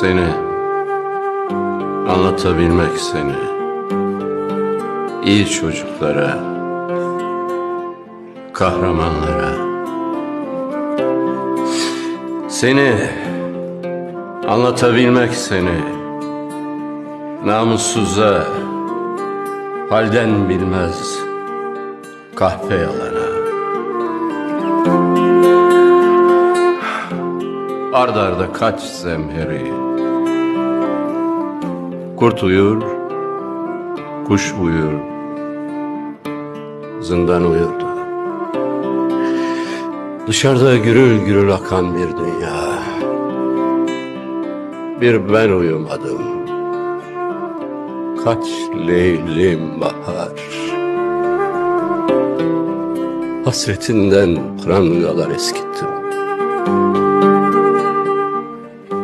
Seni anlatabilmek seni iyi çocuklara, kahramanlara. Seni anlatabilmek seni namussuza halden bilmez kahpe yalana Ard arda kaç zemheri. Kurt uyur Kuş uyur Zindan uyurdu Dışarıda gürül gürül akan bir dünya. Bir ben uyumadım. Kaç leylim bahar. Hasretinden prangalar eskittim